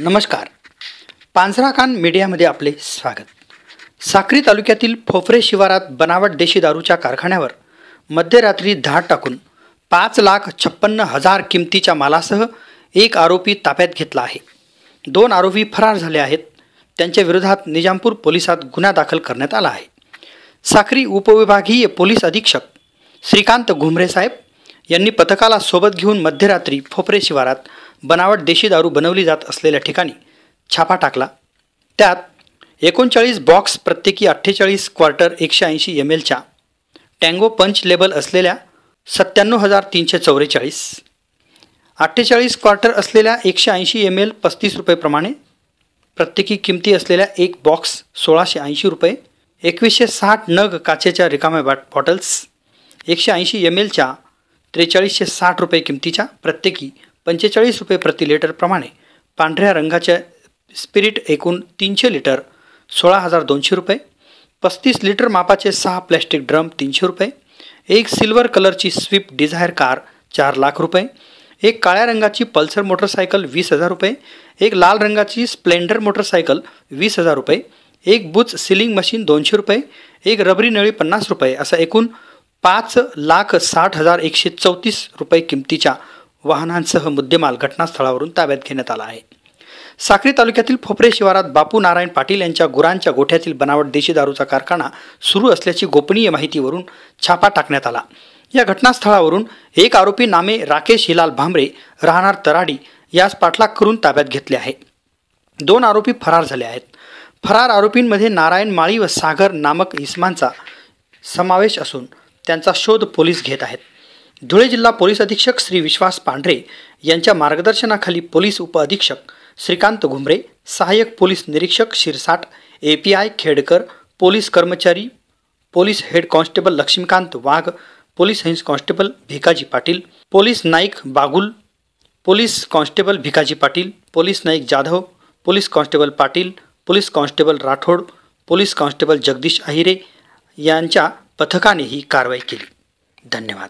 नमस्कार. पांझराकान मीडियामध्ये आपले स्वागत. साक्री तालुक्यातील फोफरे शिवारात बनावट देशी दारूच्या कारखान्यावर मध्यरात्री धाड टाकून पाच लाख छप्पन्न हजार किमतीच्या मालासह एक आरोपी ताब्यात घेतला आहे. दोन आरोपी फरार झाले आहेत. त्यांच्या विरोधात निजामपूर पोलिसात गुन्हा दाखल करण्यात आला आहे. साक्री उपविभागीय पोलीस अधीक्षक श्रीकांत घुमरे साहेब यांनी पथकाला सोबत घेऊन मध्यरात्री फोपरे शिवारात बनावट देशी दारू बनवली जात असलेल्या ठिकाणी छापा टाकला. त्यात एकोणचाळीस बॉक्स प्रत्येकी अठ्ठेचाळीस क्वार्टर एकशे ऐंशी एम एलच्या टँगो पंच लेबल असलेल्या सत्त्याण्णव हजार तीनशे चौवेचाळीस अठ्ठेचाळीस क्वार्टर असलेल्या एकशे ऐंशी एम एल पस्तीस रुपयेप्रमाणे प्रत्येकी किमती असलेल्या एक बॉक्स सोळाशे ऐंशी रुपये एकवीसशे साठ नग काचेच्या रिकाम्या बॉट बॉटल्स एकशे ऐंशी एम एलच्या त्रेचाळीसशे साठ रुपये किमतीच्या प्रत्येकी पंचेचाळीस रुपये प्रति लिटरप्रमाणे पांढऱ्या रंगाच्या स्पिरिट एकूण तीनशे लिटर सोळा हजार दोनशे रुपये पस्तीस लिटर मापाचे सहा प्लॅस्टिक ड्रम तीनशे रुपये एक सिल्वर कलरची स्विफ्ट डिझायर कार चार लाख रुपये एक काळ्या रंगाची पल्सर मोटरसायकल वीस हजार रुपये एक लाल रंगाची स्प्लेंडर मोटरसायकल वीस हजार रुपये एक बुच सिलिंग मशीन दोनशे रुपये एक रबरी नळी पन्नास रुपये असा एकूण पाच लाख साठ हजार एकशे चौतीस रुपये किमतीच्या वाहनांसह मुद्देमाल घटनास्थळावरून ताब्यात घेण्यात आला आहे. साक्री तालुक्यातील फोपरे शिवारात बापू नारायण पाटील यांच्या गुरांच्या गोठ्यातील बनावट देशी दारूचा कारखाना सुरू असल्याची गोपनीय माहितीवरून छापा टाकण्यात आला. या घटनास्थळावरून एक आरोपी नामे राकेश हिलाल भांबरे राहणार तराडी यास पाठलाग करून ताब्यात घेतले आहे. दोन आरोपी फरार झाले आहेत. फरार आरोपींमध्ये नारायण माळी व सागर नामक इस्मांचा समावेश असून त्यांचा शोध पोलीस घेत आहेत. धुळे जिल्हा पोलीस अधीक्षक श्री विश्वास पांढरे यांच्या मार्गदर्शनाखाली पोलीस उपअधीक्षक श्रीकांत घुमरे सहाय्यक पोलीस निरीक्षक Shirsat A P I Khedkar police कर्मचारी police head constable Laxmikant Wagh police head constable Bhikaji Patil police Naik Bagul police constable Bhikaji Patil police Naik Jadhav police constable Patil police constable Rathod police constable Jagdish Ahire यांच्या पथकाने ही कारवाई केली. धन्यवाद.